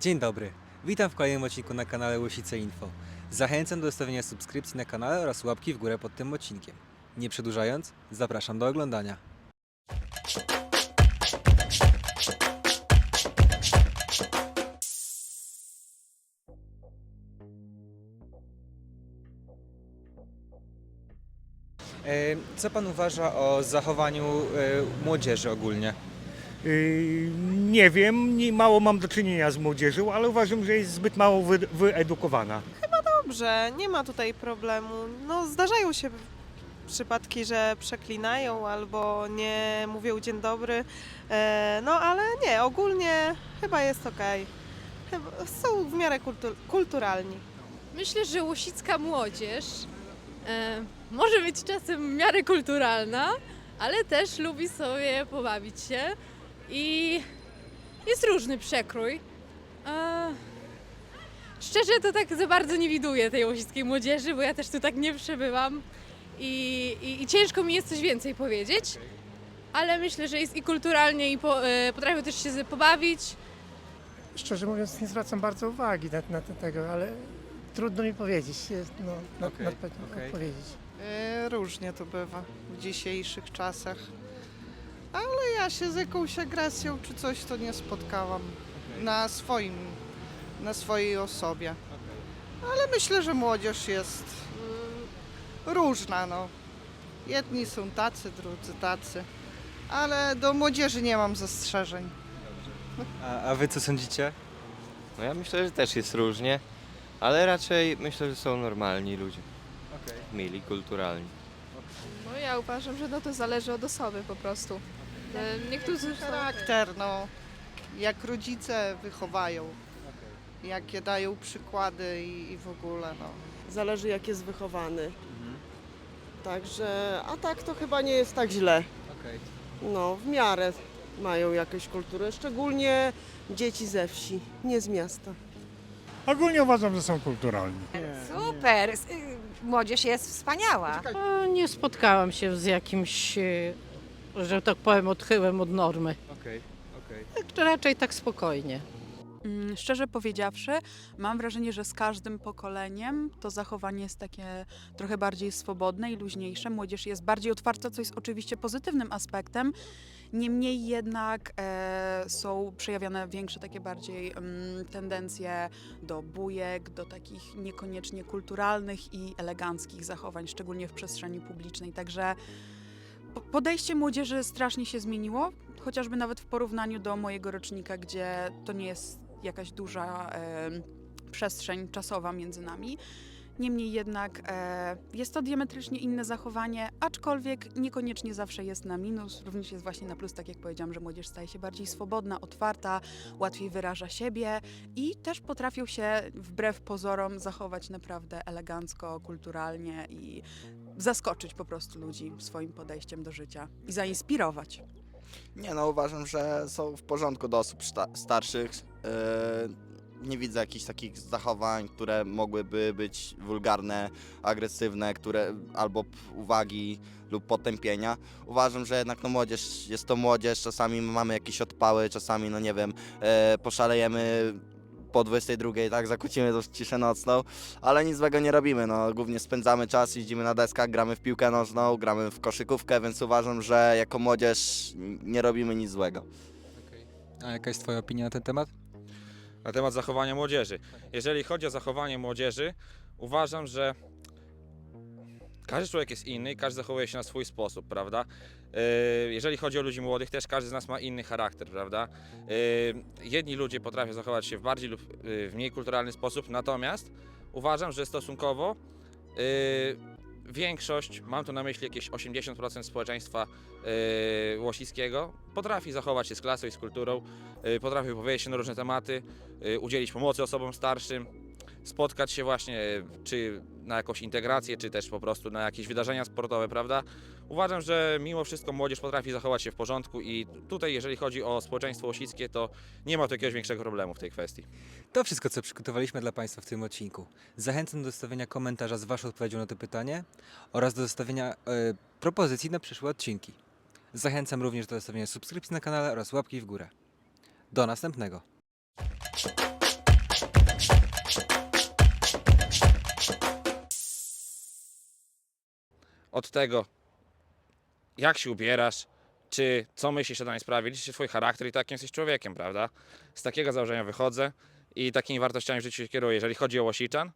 Dzień dobry, witam w kolejnym odcinku na kanale Łosice Info. Zachęcam do zostawienia subskrypcji na kanale oraz łapki w górę pod tym odcinkiem. Nie przedłużając, zapraszam do oglądania. E, Co pan uważa o zachowaniu e, młodzieży ogólnie? Yy, Nie wiem, nie, mało mam do czynienia z młodzieżą, ale uważam, że jest zbyt mało wy, wyedukowana. Dobrze, nie ma tutaj problemu. No, zdarzają się przypadki, że przeklinają albo nie mówią dzień dobry. E, no ale nie, ogólnie chyba jest okej. Chyba Są w miarę kultu- kulturalni. Myślę, że łosicka młodzież e, może być czasem w miarę kulturalna, ale też lubi sobie pobawić się i jest różny przekrój. E, szczerze to tak za bardzo nie widuję tej łosickiej młodzieży, bo ja też tu tak nie przebywam i, i, i ciężko mi jest coś więcej powiedzieć, ale myślę, że jest i kulturalnie i po, e, potrafią też się pobawić. Szczerze mówiąc, nie zwracam bardzo uwagi na, na tego, ale trudno mi powiedzieć, jest, no, na, Okej, na pewno okej. odpowiedzieć. E, Różnie to bywa w dzisiejszych czasach. Ale ja się z jakąś agresją czy coś to nie spotkałam na swoim, na swojej osobie. Ale myślę, że młodzież jest mm, różna, no. Jedni są tacy, drudzy tacy. Ale do młodzieży nie mam zastrzeżeń. A, a wy co sądzicie? No ja myślę, że też jest różnie, ale raczej myślę, że są normalni ludzie, mili, kulturalni. No ja uważam, że no to zależy od osoby po prostu. E, Niektórzy. Charakter, no. Jak rodzice wychowają. Jakie dają przykłady i, i w ogóle, no. Zależy jak jest wychowany. Także, a tak to chyba nie jest tak źle. Okej. No, w miarę mają jakąś kulturę, szczególnie dzieci ze wsi, nie z miasta. Ogólnie uważam, że są kulturalni. Super! S- y, Młodzież jest wspaniała. Nie spotkałam się z jakimś, e, że tak powiem, odchyłem od normy. Okej, okej. Tak, Raczej tak spokojnie. Mm, Szczerze powiedziawszy, mam wrażenie, że z każdym pokoleniem to zachowanie jest takie trochę bardziej swobodne i luźniejsze. Młodzież jest bardziej otwarta, co jest oczywiście pozytywnym aspektem. Niemniej jednak e, są przejawiane większe takie bardziej mm, tendencje do bujek, do takich niekoniecznie kulturalnych i eleganckich zachowań, szczególnie w przestrzeni publicznej. Także podejście młodzieży strasznie się zmieniło, chociażby nawet w porównaniu do mojego rocznika, gdzie to nie jest jakaś duża em, przestrzeń czasowa między nami. Niemniej jednak e, jest to diametrycznie inne zachowanie, aczkolwiek niekoniecznie zawsze jest na minus, również jest właśnie na plus, tak jak powiedziałam, że młodzież staje się bardziej swobodna, otwarta, łatwiej wyraża siebie i też potrafią się wbrew pozorom zachować naprawdę elegancko, kulturalnie i zaskoczyć po prostu ludzi swoim podejściem do życia i zainspirować. Nie no, uważam, że są w porządku do osób starszych. Yy, nie widzę jakichś takich zachowań, które mogłyby być wulgarne, agresywne, które albo uwagi lub potępienia. Uważam, że jednak no młodzież, jest to młodzież, czasami mamy jakieś odpały, czasami no nie wiem, e, poszalejemy po 22, tak, zakłócimy tą ciszę nocną, ale nic złego nie robimy, no, głównie spędzamy czas, jeździmy na deskach, gramy w piłkę nożną, gramy w koszykówkę, więc uważam, że jako młodzież nie robimy nic złego. A jaka jest twoja opinia na ten temat? Na temat zachowania młodzieży. Jeżeli chodzi o zachowanie młodzieży, uważam, że każdy człowiek jest inny i każdy zachowuje się na swój sposób, prawda? Yy, Jeżeli chodzi o ludzi młodych, też każdy z nas ma inny charakter, prawda? Yy, Jedni ludzie potrafią zachować się w bardziej lub yy, w mniej kulturalny sposób, natomiast uważam, że stosunkowo większość, mam tu na myśli jakieś 80% społeczeństwa yy, łosiskiego, potrafi zachować się z klasą i z kulturą, yy, potrafi powiedzieć się na różne tematy, yy, udzielić pomocy osobom starszym, spotkać się właśnie czy na jakąś integrację, czy też po prostu na jakieś wydarzenia sportowe, prawda? Uważam, że mimo wszystko młodzież potrafi zachować się w porządku i tutaj jeżeli chodzi o społeczeństwo łosickie, to nie ma tu jakiegoś większego problemu w tej kwestii. To wszystko, co przygotowaliśmy dla Państwa w tym odcinku. Zachęcam do zostawienia komentarza z Waszą odpowiedzią na to pytanie oraz do zostawienia e, propozycji na przyszłe odcinki. Zachęcam również do zostawienia subskrypcji na kanale oraz łapki w górę. Do następnego. Od tego, jak się ubierasz, czy co myślisz o danej sprawie, liczy się twój charakter i takim jesteś człowiekiem, prawda? Z takiego założenia wychodzę i takimi wartościami w życiu się kieruję. Jeżeli chodzi o Łosiczan,